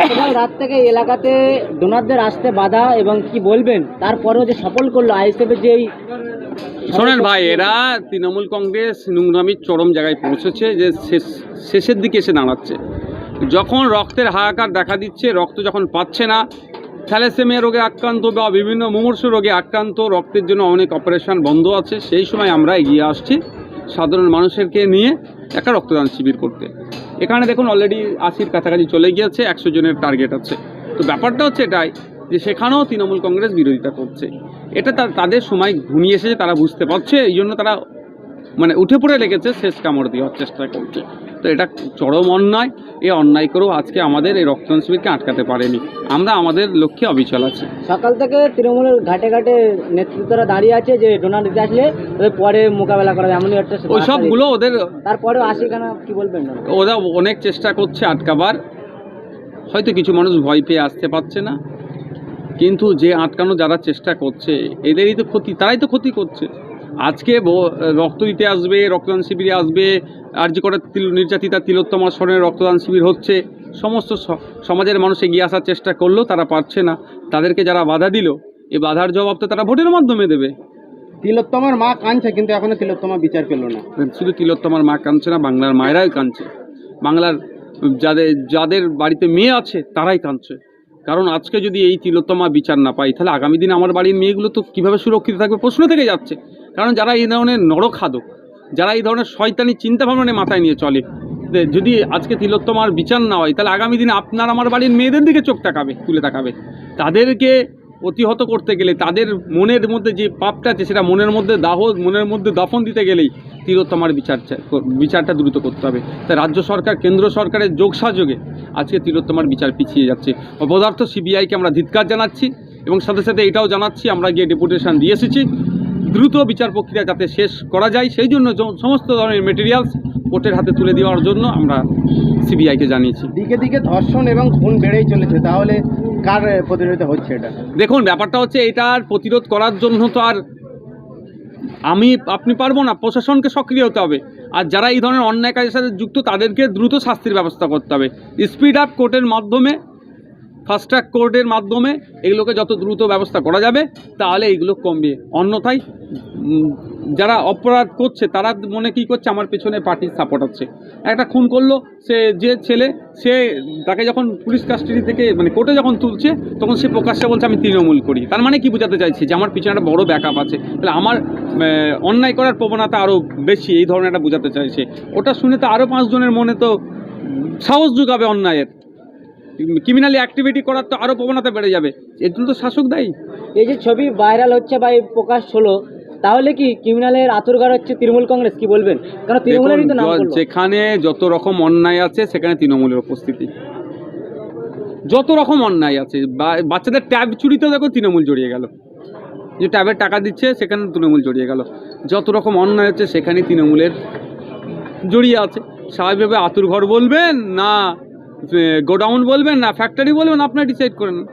গতকাল রাত থেকে এলাকাতে ডোনারদের আসতে বাধা এবং কি বলবেন? তারপরেও যে সফল করল আইএসএফের যে শোনেন ভাই, এরা তৃণমূল কংগ্রেস নোংরামির চরম জায়গায় পৌঁছেছে, যে শেষ শেষের দিকে এসে দাঁড়াচ্ছে। যখন রক্তের হাহাকার দেখা দিচ্ছে, রক্ত যখন পাচ্ছে না, থ্যালাসেমিয়া রোগে আক্রান্ত বা বিভিন্ন মুমূর্ষ রোগে আক্রান্ত, রক্তের জন্য অনেক অপারেশন বন্ধ আছে। সেই সময় আমরা এগিয়ে আসছি সাধারণ মানুষেরকে নিয়ে একটা রক্তদান শিবির করতে। এখানে দেখুন অলরেডি আশির কাছাকাছি চলে গিয়েছে, একশো জনের টার্গেট আছে। তো ব্যাপারটা হচ্ছে এটাই যে সেখানেও তৃণমূল কংগ্রেস বিরোধিতা করছে। এটা তাদের সময় ঘুমিয়ে এসেছে, তারা বুঝতে পারছে এই জন্য তারা মানে উঠে পড়ে লেগেছে শেষ কামড় দেওয়ার চেষ্টা করছে। তো এটা চরম অন্যায় এই অন্যায় করেও আজকে আমাদের এই রক্তদান শিবিরকে আটকাতে পারেনি। আমরা আমাদের লক্ষ্যে অবিচল আছি। সকাল থেকে তৃণমূলের ঘাটে ঘাটে নেতৃত্বরা দাঁড়িয়ে আছে যে ডোনার দিতে আসলে পরে মোকাবেলা করা এমনই একটা ওই সবগুলো ওদের তারপরেও আসি কেন কি বলবেন? ওরা অনেক চেষ্টা করছে আটকাবার। হয়তো কিছু মানুষ ভয় পেয়ে আসতে পারছে না। কিন্তু যে আটকানো যারা চেষ্টা করছে এদেরই তো ক্ষতি তারাই তো ক্ষতি করছে। আজকে রক্ত দিতে আসবে রক্তদান শিবিরে আসবে আর যে কটা তিল- নির্যাতিতা তিলোত্তমা স্মরণের রক্তদান শিবির হচ্ছে। সমস্ত সমাজের মানুষ এগিয়ে আসার চেষ্টা করলেও তারা পারছে না। তাদেরকে যারা বাধা দিল এই বাধার জবাব তো তারা ভোটের মাধ্যমে দেবে। তিলোত্তমার মা কাঁদছে কিন্তু এখনও তিলোত্তমা বিচার পেল না। শুধু তিলোত্তমার মা কাঁদছে না বাংলার মায়েরাই কাঁদছে। বাংলার যাদের যাদের বাড়িতে মেয়ে আছে তারাই কাঁদছে। কারণ আজকে যদি এই তিলোত্তমা বিচার না পাই, তাহলে আগামী দিনে আমার বাড়ির মেয়েগুলো তো কীভাবে সুরক্ষিত থাকবে প্রশ্ন থেকে যাচ্ছে। কারণ যারা এই ধরনের নরখাদক, যারা এই ধরনের শয়তানি চিন্তাভাবনা নিয়ে মাথায় নিয়ে চলে যদি আজকে তিলোত্তমার বিচার না হয়, তাহলে আগামী দিনে আপনার আমার বাড়ির মেয়েদের দিকে চোখ তাকাবে, তুলে তাকাবে। তাদেরকে প্রতিহত করতে গেলে, তাদের মনের মধ্যে যে পাপটা আছে, সেটা মনের মধ্যে দাহ, মনের মধ্যে দাফন দিতে গেলেই তিলোত্তমার বিচার বিচারটা দ্রুত করতে হবে। তাই রাজ্য সরকার কেন্দ্র সরকারের যোগ যোগসাযোগে আজকে তিলোত্তমার বিচার পিছিয়ে যাচ্ছে। অপদার্থ সিবিআইকে আমরা ধিৎকার জানাচ্ছি এবং সাথে সাথে এটাও জানাচ্ছি আমরা গিয়ে ডেপুটেশন দিয়ে এসেছি। দ্রুত বিচার প্রক্রিয়া যাতে শেষ করা যায় সেই জন্য সমস্ত ধরনের মেটেরিয়ালস কোর্টের হাতে তুলে দেওয়ার জন্য আমরা সিবিআইকে জানিয়েছি। দিকে দিকে ধর্ষণ এবং খুন বেড়েই চলেছে তাহলে কার প্রতিযোগিতা হচ্ছে এটা? দেখুন ব্যাপারটা হচ্ছে এটার প্রতিরোধ করার জন্য তো আর আমি, আপনি পারব না, প্রশাসনকে সক্রিয় হতে হবে। আর যারা এই ধরনের অন্যায় কাজের সাথে যুক্ত, তাদেরকে দ্রুত শাস্তির ব্যবস্থা করতে হবে। স্পিড আপ কোর্টের মাধ্যমে ফাস্ট ট্র্যাক কোর্টের মাধ্যমে, এগুলোকে যত দ্রুত ব্যবস্থা করা যাবে, তাহলে এইগুলো কমবে। অন্যথায় যারা অপরাধ করছে, তারা মনে কী করছে, আমার পেছনে পার্টির সাপোর্ট আছে একটা খুন করল, সে যে ছেলে, সে তাকে যখন পুলিশ কাস্টাডি থেকে মানে কোর্টে যখন তুলছে, তখন সে প্রকাশ্যে বলছে, আমি তৃণমূল করি। তার মানে কি বোঝাতে চাইছে? যে আমার পিছনে একটা বড় ব্যাকআপ আছে। তাহলে আমার অন্যায় করার প্রবণতা আরও বেশি, এই ধরনের একটা বোঝাতে চাইছে। ওটা শুনে তো আরও পাঁচজনের মনে তো সাহস যোগাবে অন্যায়ের। ক্রিমিনালি অ্যাক্টিভিটি করার তো আরও প্রবণতা বেড়ে যাবে। এর জন্য তো শাসক দায়ী। এই যে ছবি ভাইরাল হচ্ছে বা এই প্রকাশ হলো তাহলে কি ক্রিমিনালের আতুরঘর হচ্ছে তৃণমূল কংগ্রেস? কি বলবেন? কারণ তৃণমূলেরই তো নাম করল। যেখানে যত রকম অন্যায় আছে সেখানে তৃণমূলের উপস্থিতি। যত রকম অন্যায় আছে বা- বাচ্চাদের ট্যাব চুরিতে দেখো তৃণমূল জড়িয়ে গেল। যে ট্যাবের টাকা দিচ্ছে সেখানে তৃণমূল জড়িয়ে গেল। যত রকম অন্যায় হচ্ছে সেখানে তৃণমূলের জড়িয়ে আছে। স্বাভাবিকভাবে আতুর ঘর বলবেন না গোডাউন বলবেন না ফ্যাক্টরি বলবেন আপনারা ডিসাইড করেন।